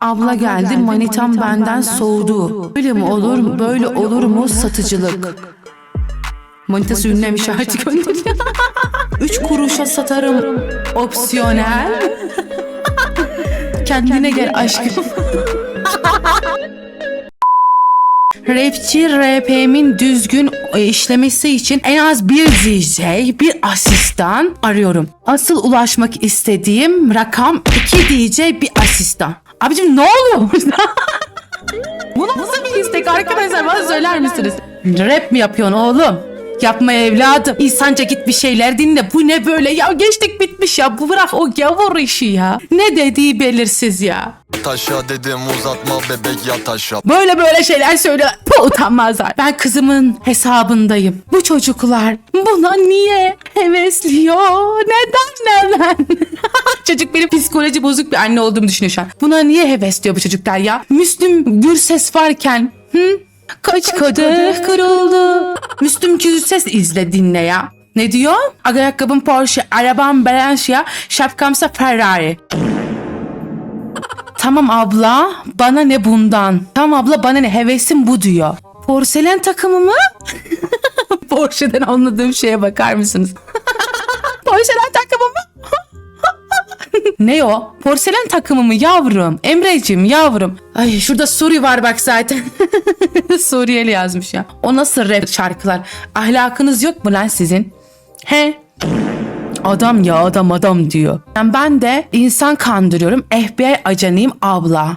Abla geldi manitam benden soğudu. Böyle mi olur böyle olur mu satıcılık? Manitası ünlemiş artık gönderiyor. Üç kuruşa satarım opsiyonel. Kendine gel aşkım. Rapçi RP'min düzgün e, işlemesi için en az bir DJ, bir asistan arıyorum. Asıl ulaşmak istediğim rakam 2 DJ, bir asistan. Abicim ne oluyor burada? Bu nasıl bir istek arkadaşlar bana söyler misiniz? Rap mi yapıyorsun oğlum? Yapma evladım. İnsanca git bir şeyler dinle. Bu ne böyle ya geçtik bitmiş ya. Bu bırak o gavur işi ya. Ne dediği belirsiz ya. Taşa dedim uzatma bebek yat aşağı Böyle böyle şeyler söylüyorlar. Bu utanmazlar. Ben kızımın hesabındayım. Bu çocuklar buna niye hevesliyor? Neden neden? Çocuk benim psikoloji bozuk bir anne olduğumu düşünüyor şu an. Buna niye hevesliyor bu çocuklar ya? Müslüm Gürses varken hı? Kaç kadeh kırıldı. Müslüm Gürses izle dinle ya. Ne diyor? Ayakkabım Porsche, arabam Balenciaga, şapkamsa Ferrari. Tamam abla bana ne bundan? Tamam abla bana ne hevesim bu diyor. Porselen takımı mı? Porsche'den anladığım şeye bakar mısınız? Porselen takımı mı? ne o? Porselen takımı mı yavrum? Emreciğim yavrum. Ay şurada Suri var bak zaten. Suriyeli yazmış ya. O nasıl rap şarkılar? Ahlakınız yok mu lan sizin? He? Adam ya adam adam diyor. Yani ben de insan kandırıyorum. FBI ajanıyım abla.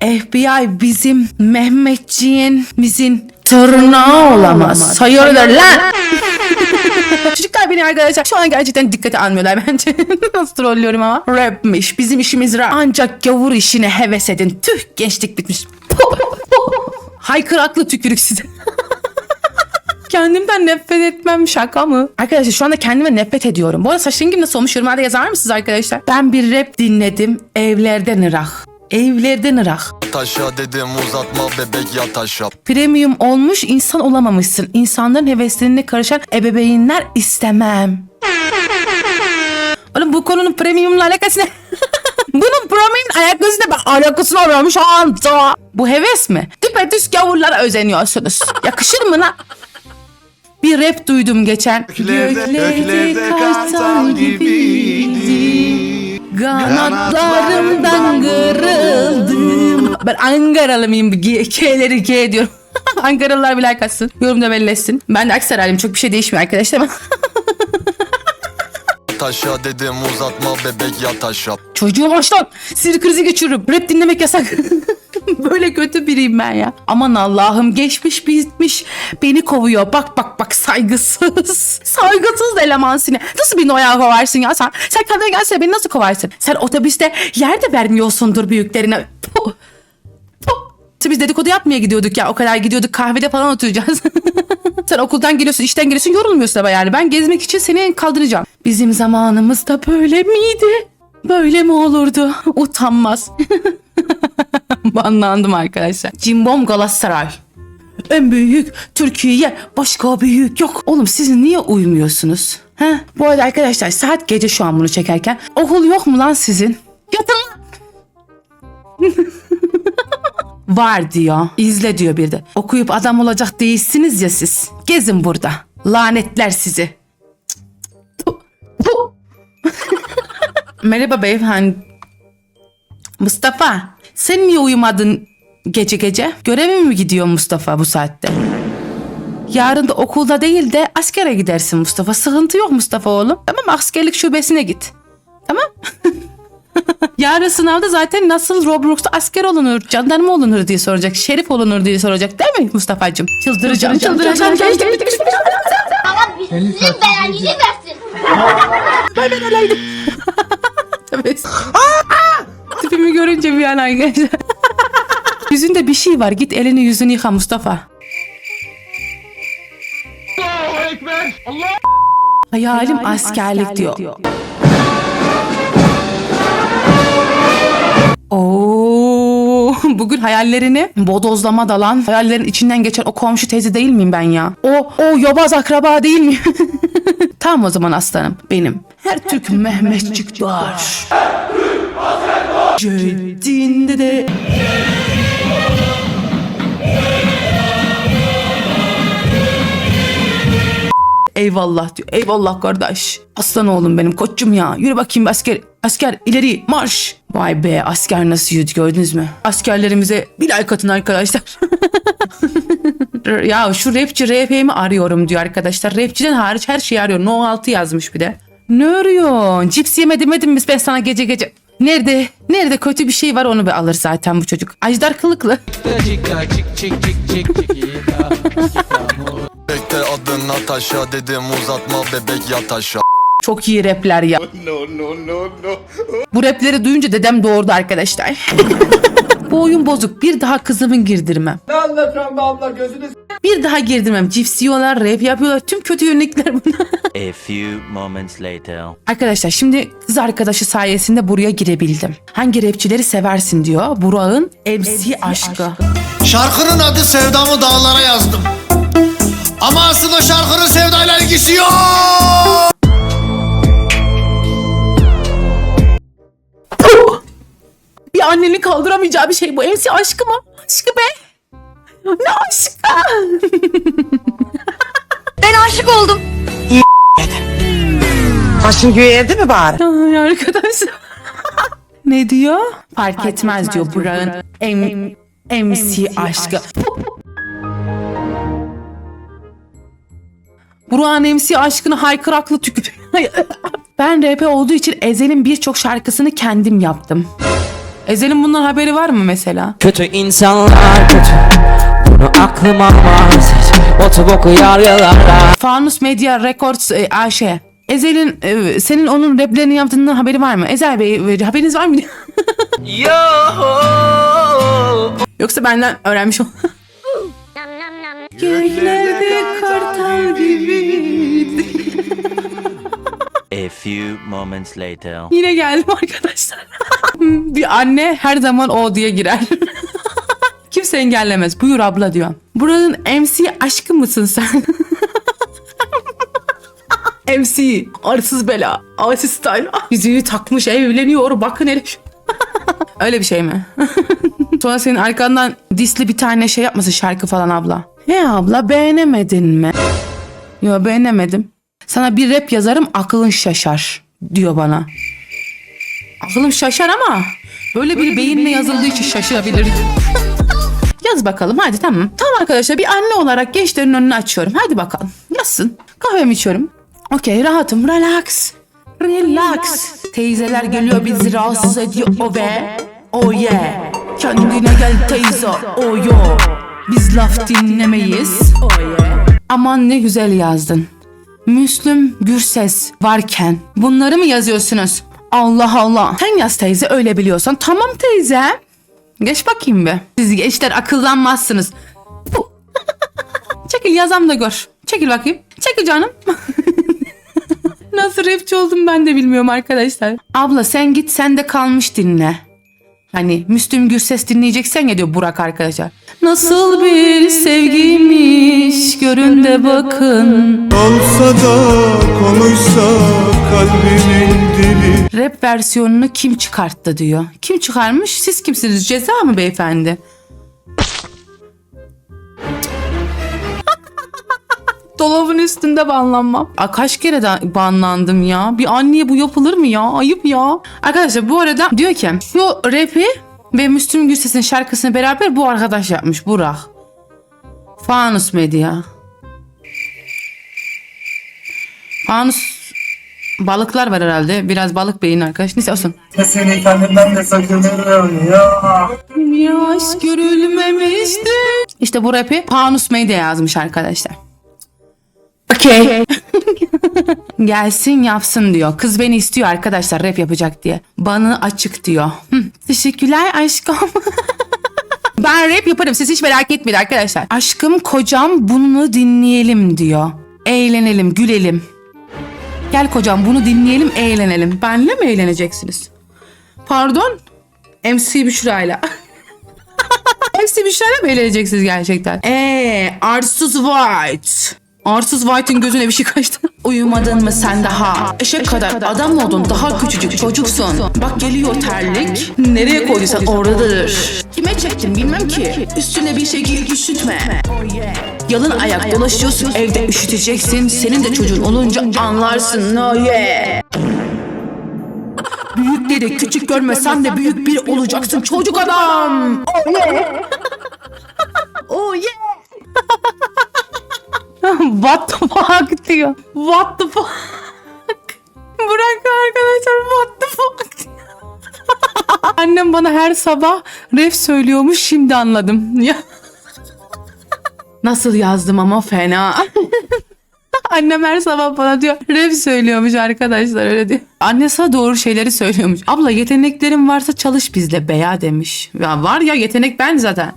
FBI bizim Mehmetçiğin bizim tırnağı olamaz. Hayırdır lan? Çocuklar beni arkadaşlar şu an gerçekten dikkate almıyorlar bence. Nasıl trollüyorum ama. Rapmiş. Bizim işimiz rap. Ancak gavur işine heves edin. Tüh gençlik bitmiş. Haykıraklı tükürük size. Kendimden nefret etmem şaka mı? Arkadaşlar şu anda kendime nefret ediyorum. Bu arada saç rengim nasıl olmuş yorumlarda yazar mısınız arkadaşlar? Ben bir rap dinledim. Evlerden Irak. Evlerden Irak. Taşa dedim uzatma bebek yat aşağı Premium olmuş insan olamamışsın. İnsanların heveslerine karışan ebeveynler istemem. Oğlum bu konunun premiumla alakası ne? Bunun premium alakası ne? Bak alakasını arıyorum şu anda. Bu heves mi? Düpedüz gavurlara özeniyorsunuz. Yakışır mı lan? Bir rap duydum geçen. Göklerde, göklerde kartal gibiydi. Kanatlarımdan kırıldım. Ben Ankaralı mıyım? G- K'leri G diyorum. Ankaralılar bile kaçsın. Yorumda bellesin. Ben de Aksaraylıyım. Çok bir şey değişmiyor arkadaşlar. Taşa dedim uzatma bebek yat aşağı Çocuğum aç lan. Sinir krizi geçiririm. Rap dinlemek yasak. Böyle kötü biriyim ben ya. Aman Allah'ım geçmiş bitmiş. Beni kovuyor. Bak bak bak saygısız. Saygısız eleman seni. Nasıl bir noya kovarsın ya sen? Sen kendine gelse beni nasıl kovarsın? Sen otobüste yer de vermiyorsundur büyüklerine. Puh. Puh. Biz dedikodu yapmaya gidiyorduk ya. O kadar gidiyorduk kahvede falan oturacağız. Sen okuldan geliyorsun, işten geliyorsun, yorulmuyorsun ama yani. Ben gezmek için seni kaldıracağım. Bizim zamanımızda böyle miydi? Böyle mi olurdu? Utanmaz. Banlandım arkadaşlar. Cimbom Galatasaray. En büyük Türkiye başka büyük yok. Oğlum siz niye uyumuyorsunuz? He? Bu arada arkadaşlar saat gece şu an bunu çekerken. Okul yok mu lan sizin? Yatın. Var diyor. İzle diyor bir de. Okuyup adam olacak değilsiniz ya siz. Gezin burada. Lanetler sizi. Merhaba beyefendi. Mustafa, sen niye uyumadın gece gece? Göreve mi gidiyor Mustafa bu saatte? Yarın da okulda değil de askere gidersin Mustafa. Sıkıntı yok Mustafa oğlum. Tamam askerlik şubesine git. Tamam? Yarın sınavda zaten nasıl Roblox'ta asker olunur, jandarma olunur diye soracak, şerif olunur diye soracak değil mi Mustafa'cığım? Çıldıracağım, çıldıracağım. Allah sizin belanızı versin. Tövbe. Tipimi görünce bir an arkadaşlar. Yüzünde bir şey var. Git elini yüzünü yıka Mustafa. Hayalim askerlik diyor. Oo, bugün hayallerini bodozlama dalan, hayallerin içinden geçen o komşu teyze değil miyim ben ya? O, o yobaz akraba değil miyim? tamam o zaman aslanım benim. Her Türk Mehmetçik doğar. Ceddinde de Eyvallah diyor. Eyvallah kardeş. Aslan oğlum benim koçum ya. Yürü bakayım asker. Asker ileri marş. Vay be asker nasıl yürüdü gördünüz mü? Askerlerimize bir like atın arkadaşlar. ya şu rapçi RP'mi arıyorum diyor arkadaşlar. Rapçiden hariç her şeyi arıyor. No 6 yazmış bir de. Ne arıyorsun? Cips yeme demedim mi ben sana gece gece? Nerede? Nerede kötü bir şey var onu bir alır zaten bu çocuk. Ajdar kılıklı. Bekle adın Natasha dedim uzatma bebek yat aşağı Çok iyi rapler ya. No, no, no, no. Bu rapleri duyunca dedem doğurdu arkadaşlar. Bu oyun bozuk. Bir daha kızımın girdirmem. Ne anlatıyorsun be abla gözünü Bir daha girdirmem. Cips yiyorlar, rap yapıyorlar. Tüm kötü yönlükler bunlar. A few moments later. Arkadaşlar şimdi kız arkadaşı sayesinde buraya girebildim. Hangi rapçileri seversin diyor. Burak'ın MC aşkı. Şarkının adı Sevdamı Dağlara yazdım. Ama aslında şarkının sevdayla ilgisi yok. Bir annenin kaldıramayacağı bir şey bu. MC aşkı mı? Aşkı be. Ne aşkı? Ben aşık oldum. Başın göğe erdi mi bari? Ay arkadaşlar. ne diyor? Fark etmez diyor Burak'ın M- MC aşkı. Burak'ın MC aşkını haykıraklı tükür. ben rap olduğu için Ezel'in birçok şarkısını kendim yaptım. Ezel'in bundan haberi var mı mesela? Kötü insanlar kötü Bunu aklım almaz hiç Oturup okuyar yıllarda Fanus Media Records e, AŞ. Ezel'in e, senin onun raplerini yaptığından haberi var mı? Ezel Bey e, haberiniz var mı? Yoksa benden öğrenmiş ol. Göklerde kartal gibiydi. A few moments later. Yine geldim arkadaşlar. bir anne her zaman o diye girer. Kimse engellemez. Buyur abla diyor. Buranın MC aşkı mısın sen? MC arsız bela. Asi style. Yüzüğü takmış evleniyor. Bakın hele. Öyle bir şey mi? Sonra senin arkandan disli bir tane şey yapmasın şarkı falan abla. He abla beğenemedin mi? Yo beğenemedim. Sana bir rap yazarım aklın şaşar diyor bana. Aklım şaşar ama böyle bir beyinle yazıldığı için şaşırabilir. Yaz bakalım hadi tamam. Tamam arkadaşlar bir anne olarak gençlerin önünü açıyorum. Hadi bakalım yazsın. Kahvemi içiyorum. Okey rahatım relax. Relax. Teyzeler geliyor bizi rahatsız ediyor o be. Oh yeah. Kendine gel teyze. Oh yo. Biz laf dinlemeyiz. Oh. Aman ne güzel yazdın. Müslüm Gürses varken bunları mı yazıyorsunuz? Allah Allah. Sen yaz teyze öyle biliyorsan. Tamam teyze. Geç bakayım be. Siz gençler akıllanmazsınız. Çekil yazam da gör. Çekil bakayım. Çekil canım. Nasıl rapçi oldum ben de bilmiyorum arkadaşlar. Abla sen git sen de kalmış dinle. Hani Müslüm Gürses dinleyeceksen ya diyor Burak arkadaşlar. Nasıl bir sevgiymiş görün de bakın. Olsa da konuşsa kalbimin dili Rap versiyonunu kim çıkarttı diyor. Kim çıkarmış? Siz kimsiniz? Ceza mı beyefendi? Dolabın üstünde banlanmam. Aa, kaç kere de banlandım ya. Bir anneye bu yapılır mı ya? Ayıp ya. Arkadaşlar bu arada diyor ki şu rapi ve Müslüm Gürses'in şarkısını beraber bu arkadaş yapmış Burak. Fanus Medya. Fanus balıklar var herhalde. Biraz balık beyin arkadaş. Neyse olsun. Seni kendimden de sakınırım ya. Yaş görülmemişti. İşte bu rapi Panus Medya yazmış arkadaşlar. Okey. Gelsin yapsın diyor. Kız beni istiyor arkadaşlar rap yapacak diye. Bana açık diyor. Teşekkürler aşkım. ben rap yaparım siz hiç merak etmeyin arkadaşlar. Aşkım kocam bunu dinleyelim diyor. Eğlenelim gülelim. Gel kocam bunu dinleyelim eğlenelim. Benle mi eğleneceksiniz? Pardon? MC Büşra'yla. MC Büşra'yla mı eğleneceksiniz gerçekten? Eee Arsuz White. Arsız White'ın gözüne bir şey kaçtı. Uyumadın mı sen daha? Eşek kadar adam oldun daha küçücük çocuksun. Bak geliyor terlik. Nereye koyduysan oradadır. Kime çektin bilmem ki. Üstüne bir şekil üşütme. Yalın ayak dolaşıyorsun evde üşüteceksin. Senin de çocuğun olunca anlarsın. No yeah. Büyükleri küçük görmesen de büyük bir olacaksın çocuk adam. Oh yeah. oh yeah. What the fuck diyor. What the fuck. Bırak arkadaşlar what the fuck diyor. Annem bana her sabah ref söylüyormuş şimdi anladım. Ya. Nasıl yazdım ama fena. Annem her sabah bana diyor rap söylüyormuş arkadaşlar öyle diyor. Annesi doğru şeyleri söylüyormuş. Abla yeteneklerin varsa çalış bizle beya demiş. Ya var ya yetenek ben zaten.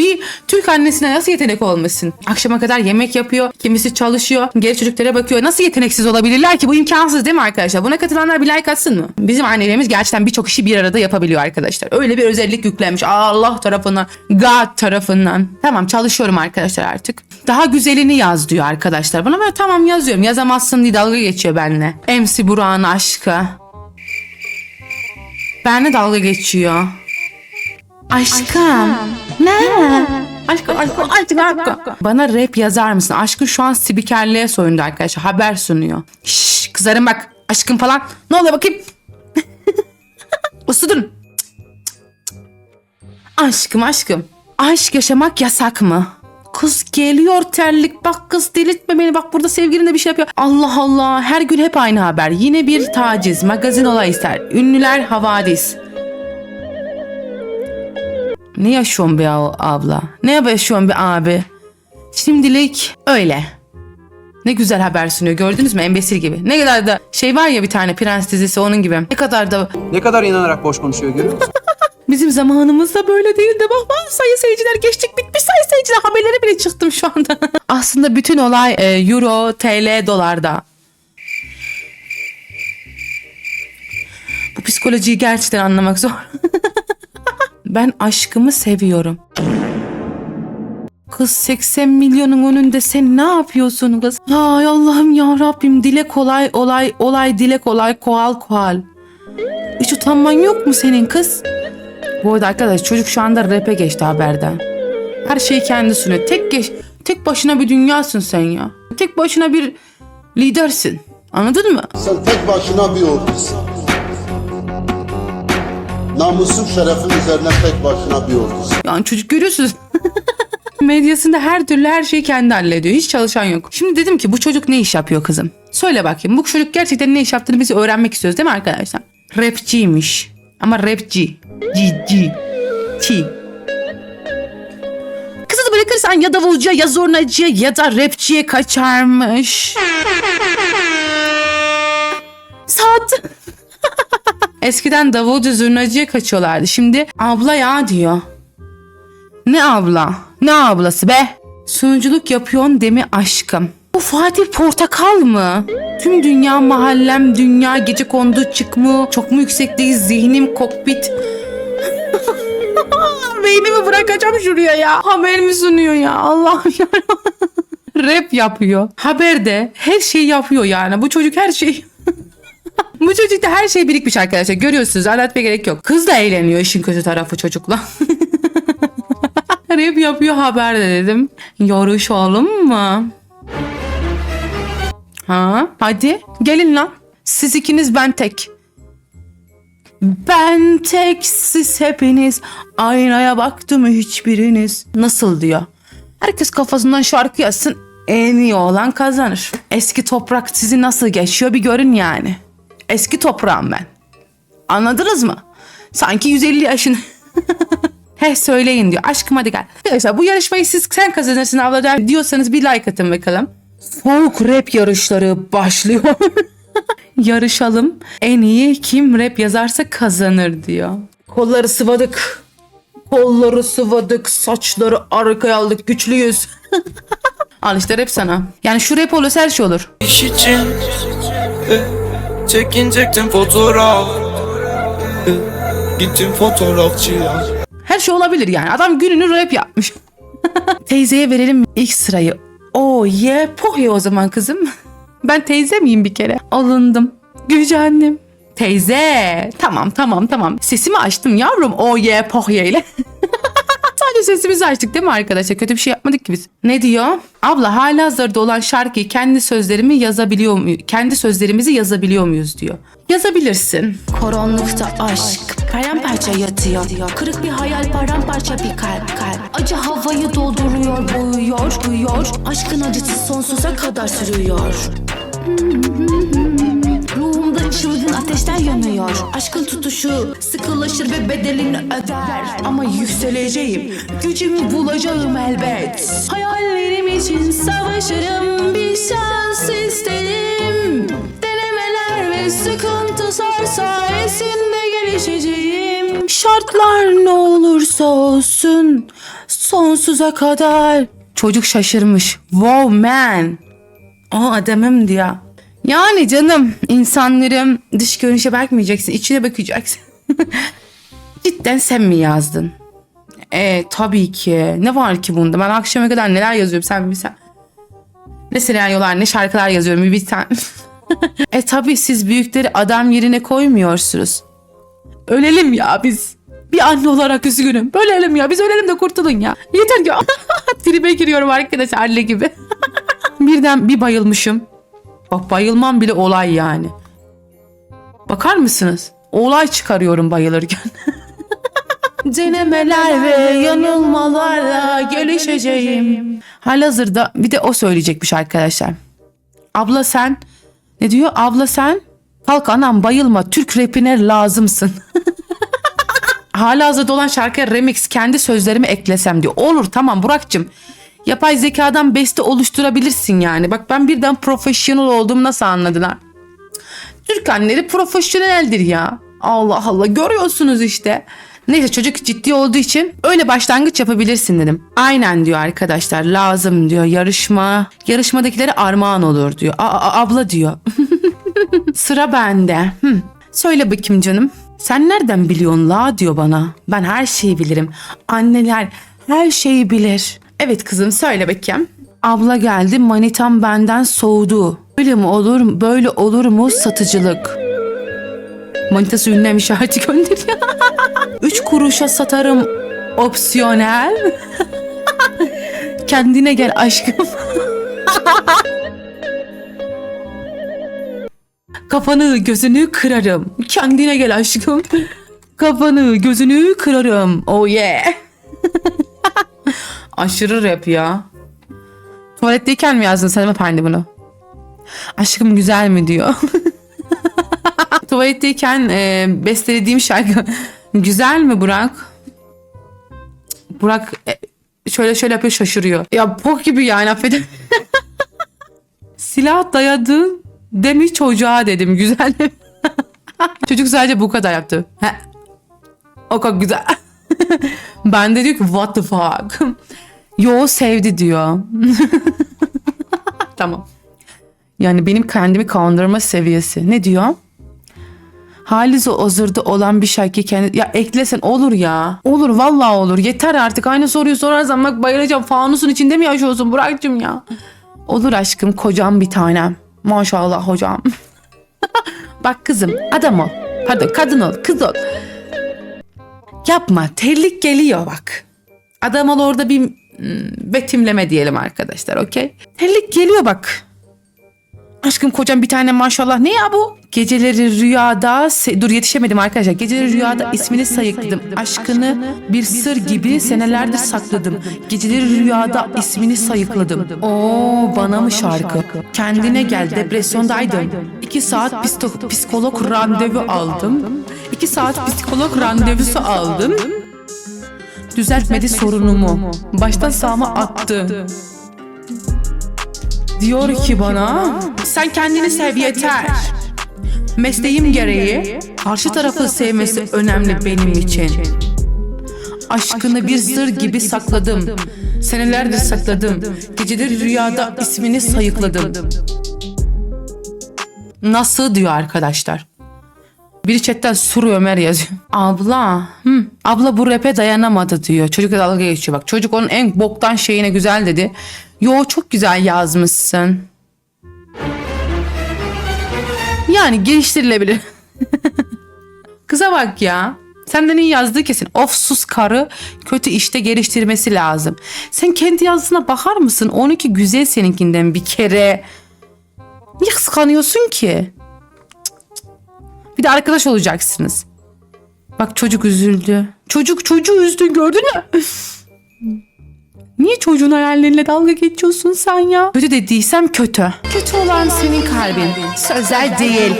Bir Türk annesine nasıl yetenek olmasın? Akşama kadar yemek yapıyor, kimisi çalışıyor, geri çocuklara bakıyor. Nasıl yeteneksiz olabilirler ki? Bu imkansız değil mi arkadaşlar? Buna katılanlar bir like atsın mı? Bizim annelerimiz gerçekten birçok işi bir arada yapabiliyor arkadaşlar. Öyle bir özellik yüklenmiş Allah tarafından, God tarafından. Tamam çalışıyorum arkadaşlar artık. Daha güzelini yaz diyor arkadaşlar. Bana böyle tamam yazıyorum. Yazamazsın diye dalga geçiyor benimle. MC Burak'ın aşkı. Benimle dalga geçiyor. Aşkım. Ne? Aşkım, aşkım, aşkım, aşkım. Bana rap yazar mısın? Aşkım şu an spikerliğe soyundu arkadaşlar. Haber sunuyor. Şşş kızarım bak. Aşkım falan. Ne oluyor bakayım? Uslu durun. Aşkım aşkım. Aşk yaşamak yasak mı? Kız geliyor terlik bak kız delirtme beni bak burada sevgilin de bir şey yapıyor. Allah Allah her gün hep aynı haber. Yine bir taciz magazin olay ister. Ünlüler havadis. Ne yaşıyorsun be ab- abla? Ne yaşıyorsun be abi? Şimdilik öyle. Ne güzel haber sunuyor gördünüz mü embesil gibi. Ne kadar da şey var ya bir tane prens dizisi onun gibi. Ne kadar da Ne kadar inanarak boş konuşuyor görüyor musun? bizim zamanımızda böyle değildi. Bak bak sayı seyirciler geçtik bitmiş sayı seyirciler haberleri bile çıktım şu anda. Aslında bütün olay e, euro, TL, dolarda. Bu psikolojiyi gerçekten anlamak zor. ben aşkımı seviyorum. Kız 80 milyonun önünde sen ne yapıyorsun kız? Ay Allah'ım ya Rabbim dile kolay olay olay dile kolay koal koal. Hiç utanman yok mu senin kız? Bu arada arkadaş çocuk şu anda rap'e geçti haberden. Her şeyi kendi sunuyor. Tek geç, tek başına bir dünyasın sen ya. Tek başına bir lidersin. Anladın mı? Sen tek başına bir ordusun. Namusun şerefin üzerine tek başına bir ordusun. Yani çocuk görüyorsunuz. Medyasında her türlü her şeyi kendi hallediyor. Hiç çalışan yok. Şimdi dedim ki bu çocuk ne iş yapıyor kızım? Söyle bakayım bu çocuk gerçekten ne iş yaptığını biz öğrenmek istiyoruz değil mi arkadaşlar? Rapçiymiş. Ama rapçi. Cici. Çi. Kızı da bırakırsan ya davulcuya ya zurnacıya ya da rapçiye kaçarmış. Saat. Eskiden davulcu zurnacıya kaçıyorlardı. Şimdi abla ya diyor. Ne abla? Ne ablası be? Sunuculuk yapıyorsun demi aşkım. Bu Fatih Portakal mı? Tüm dünya mahallem dünya gece kondu çıkmı çok mu yüksekteyiz zihnim kokpit. Beynimi bırakacağım şuraya ya. Haber mi sunuyor ya Allah'ım ya. Rap yapıyor. Haberde her şeyi yapıyor yani. Bu çocuk her şey. Bu çocukta her şey birikmiş arkadaşlar. Görüyorsunuz anlatmaya gerek yok. Kız da eğleniyor işin kötü tarafı çocukla. Rap yapıyor haberde dedim. Yoruşalım mı? Ha? Hadi gelin lan. Siz ikiniz ben tek. Ben tek siz hepiniz aynaya baktım hiçbiriniz. Nasıl diyor? Herkes kafasından şarkı yazsın en iyi olan kazanır. Eski toprak sizi nasıl geçiyor bir görün yani. Eski toprağım ben. Anladınız mı? Sanki 150 yaşın. He söyleyin diyor. Aşkım hadi gel. Arkadaşlar bu yarışmayı siz sen kazanırsın abla diyorsanız bir like atın bakalım. Soğuk rap yarışları başlıyor. Yarışalım. En iyi kim rap yazarsa kazanır diyor. Kolları sıvadık. Kolları sıvadık. Saçları arkaya aldık. Güçlüyüz. Al işte rap sana. Yani şu rap olursa her şey olur. İş için çekinecektim fotoğraf Gittim fotoğrafçıya Her şey olabilir yani. Adam gününü rap yapmış. Teyzeye verelim ilk sırayı. O ye pohya o zaman kızım. Ben teyze miyim bir kere? Alındım. Gücendim. Teyze. Tamam tamam tamam. Sesimi açtım yavrum. O ye pohya ile. Sadece sesimizi açtık değil mi arkadaşlar? Kötü bir şey yapmadık ki biz. Ne diyor? Abla hala hazırda olan şarkıyı kendi sözlerimi yazabiliyor muyuz? Kendi sözlerimizi yazabiliyor muyuz diyor. Yazabilirsin. Koronlukta aşk paramparça yatıyor Kırık bir hayal paramparça bir kalp kalp Acı havayı dolduruyor boğuyor uyuyor Aşkın acısı sonsuza kadar sürüyor çılgın ateşler yanıyor Aşkın tutuşu sıkılaşır ve bedelini öder Ama yükseleceğim gücümü bulacağım elbet Hayallerim için savaşırım bir şans isterim Denemeler ve sıkıntılar sayesinde gelişeceğim Şartlar ne olursa olsun sonsuza kadar. Çocuk şaşırmış. Wow man. O adamım diyor. Yani canım insanların dış görünüşe bakmayacaksın. içine bakacaksın. Cidden sen mi yazdın? E tabii ki. Ne var ki bunda? Ben akşama kadar neler yazıyorum sen bilsen. Ne senaryolar ne şarkılar yazıyorum bir bilsen. e tabii siz büyükleri adam yerine koymuyorsunuz. Ölelim ya biz. Bir anne olarak üzgünüm. Ölelim ya. Biz ölelim de kurtulun ya. Yeter ya. Tribe giriyorum arkadaş anne gibi. Birden bir bayılmışım. Bak bayılmam bile olay yani. Bakar mısınız? Olay çıkarıyorum bayılırken. Denemeler ve yanılmalarla gelişeceğim. Halihazırda bir de o söyleyecekmiş arkadaşlar. Abla sen ne diyor? Abla sen kalk anam bayılma Türk rapine lazımsın. Hala hazırda olan şarkıya remix kendi sözlerimi eklesem diyor. Olur tamam Burak'cığım. Yapay zekadan beste oluşturabilirsin yani. Bak ben birden profesyonel olduğumu nasıl anladılar? Türk anneleri profesyoneldir ya. Allah Allah görüyorsunuz işte. Neyse çocuk ciddi olduğu için öyle başlangıç yapabilirsin dedim. Aynen diyor arkadaşlar lazım diyor yarışma. Yarışmadakilere armağan olur diyor. A- a- abla diyor. Sıra bende. Hı. Söyle bakayım canım. Sen nereden biliyorsun la diyor bana. Ben her şeyi bilirim. Anneler her şeyi bilir. Evet kızım söyle bakayım. Abla geldi manitam benden soğudu. Böyle mi olur böyle olur mu satıcılık? Manitası ünlem işareti gönderiyor. Üç kuruşa satarım opsiyonel. Kendine gel aşkım. Kafanı gözünü kırarım. Kendine gel aşkım. Kafanı gözünü kırarım. Oh yeah. Aşırı rap ya. Tuvaletteyken mi yazdın sen efendi bunu? Aşkım güzel mi diyor. Tuvaletteyken e, bestelediğim şarkı güzel mi Burak? Burak e, şöyle şöyle yapıyor şaşırıyor. Ya bok gibi yani affedin. Silah dayadın demiş çocuğa dedim güzel? Çocuk sadece bu kadar yaptı. He. O kadar güzel. ben de diyor ki what the fuck. Yo sevdi diyor. tamam. Yani benim kendimi kandırma seviyesi. Ne diyor? Halize hazırda olan bir şarkı kendi... Ya eklesen olur ya. Olur vallahi olur. Yeter artık. Aynı soruyu sorarsan bak bayılacağım. Fanusun içinde mi yaşıyorsun Burak'cığım ya? Olur aşkım kocam bir tanem. Maşallah hocam. bak kızım adam ol. Pardon kadın ol kız ol. Yapma terlik geliyor bak. Adam ol orada bir betimleme diyelim arkadaşlar okey. Terlik geliyor bak. Aşkım kocam bir tane maşallah. Ne ya bu? Geceleri rüyada... Dur yetişemedim arkadaşlar. Geceleri rüyada ismini sayıkladım. Aşkını bir sır gibi senelerdir sakladım. Geceleri rüyada ismini sayıkladım. Oo bana mı şarkı? Kendine gel depresyondaydım. İki saat pisto- psikolog randevu aldım. İki saat psikolog randevusu aldım. Düzeltmedi sorunumu. Baştan sağma attı. Diyor ki bana sen kendini sev yeter. Mesleğim gereği karşı tarafı sevmesi önemli benim için. Aşkını bir sır gibi sakladım. Senelerdir sakladım. Geceleri rüyada ismini sayıkladım. Nasıl diyor arkadaşlar. Biri chatten Suru Ömer yazıyor. Abla, hı, Abla bu rap'e dayanamadı diyor. Çocukla dalga geçiyor bak. Çocuk onun en boktan şeyine güzel dedi. Yo çok güzel yazmışsın. Yani geliştirilebilir. Kıza bak ya. Senden iyi yazdığı kesin. Of sus karı kötü işte geliştirmesi lazım. Sen kendi yazısına bakar mısın? 12 güzel seninkinden bir kere. Niye kıskanıyorsun ki? Bir de arkadaş olacaksınız. Bak çocuk üzüldü. Çocuk çocuğu üzdü gördün mü? Niye çocuğun hayalleriyle dalga geçiyorsun sen ya? Kötü dediysem kötü. Kötü olan senin kalbin. Sözel değil.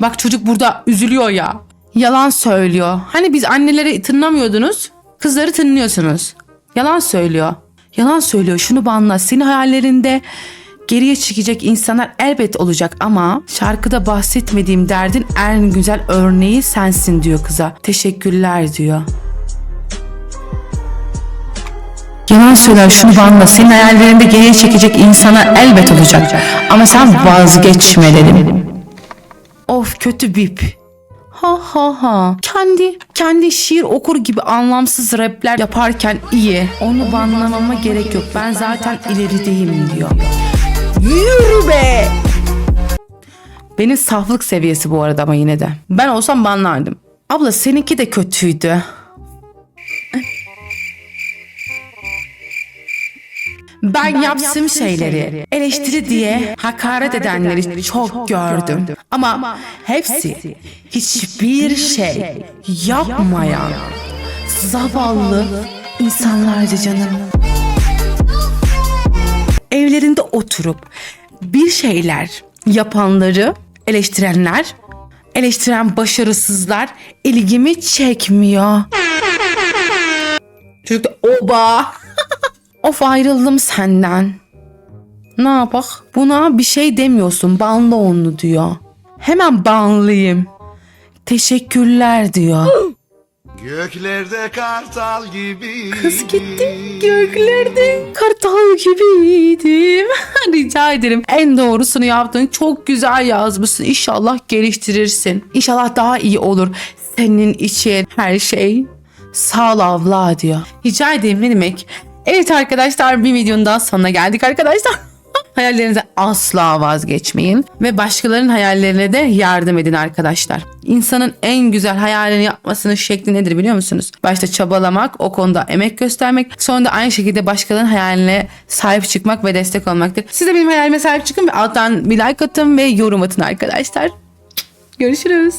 Bak çocuk burada üzülüyor ya. Yalan söylüyor. Hani biz anneleri tınlamıyordunuz. Kızları tınlıyorsunuz. Yalan söylüyor. Yalan söylüyor. Şunu banla. Senin hayallerinde geriye çekecek insanlar elbet olacak ama şarkıda bahsetmediğim derdin en güzel örneği sensin diyor kıza. Teşekkürler diyor. Yalan söyler şunu banla. Senin hayallerinde geriye çekecek insanlar elbet olacak. Ama sen vazgeçme dedim. Of kötü bip. Ha ha ha. Kendi kendi şiir okur gibi anlamsız rapler yaparken iyi. Onu banlamama gerek yok. Ben zaten ilerideyim diyor. Yürü be. Benim saflık seviyesi bu arada ama yine de. Ben olsam banlardım. Abla seninki de kötüydü. Ben yaptığım şeyleri eleştiri diye hakaret edenleri çok gördüm. Ama hepsi hiçbir şey yapmayan zavallı insanlardı canım. Evlerinde oturup bir şeyler yapanları eleştirenler, eleştiren başarısızlar ilgimi çekmiyor. Çocuk da oba. Of ayrıldım senden. Ne yapak? Buna bir şey demiyorsun. Banla onu diyor. Hemen banlayayım. Teşekkürler diyor. Göklerde kartal gibi Kız gitti göklerde kartal gibiydim. Rica ederim. En doğrusunu yaptın. Çok güzel yazmışsın. İnşallah geliştirirsin. İnşallah daha iyi olur. Senin için her şey sağ ol abla diyor. Rica ederim ne demek. Evet arkadaşlar bir videonun daha sonuna geldik arkadaşlar. Hayallerinize asla vazgeçmeyin ve başkalarının hayallerine de yardım edin arkadaşlar. İnsanın en güzel hayalini yapmasının şekli nedir biliyor musunuz? Başta çabalamak, o konuda emek göstermek, sonra da aynı şekilde başkalarının hayaline sahip çıkmak ve destek olmaktır. Siz de benim hayalime sahip çıkın ve alttan bir like atın ve yorum atın arkadaşlar. Görüşürüz.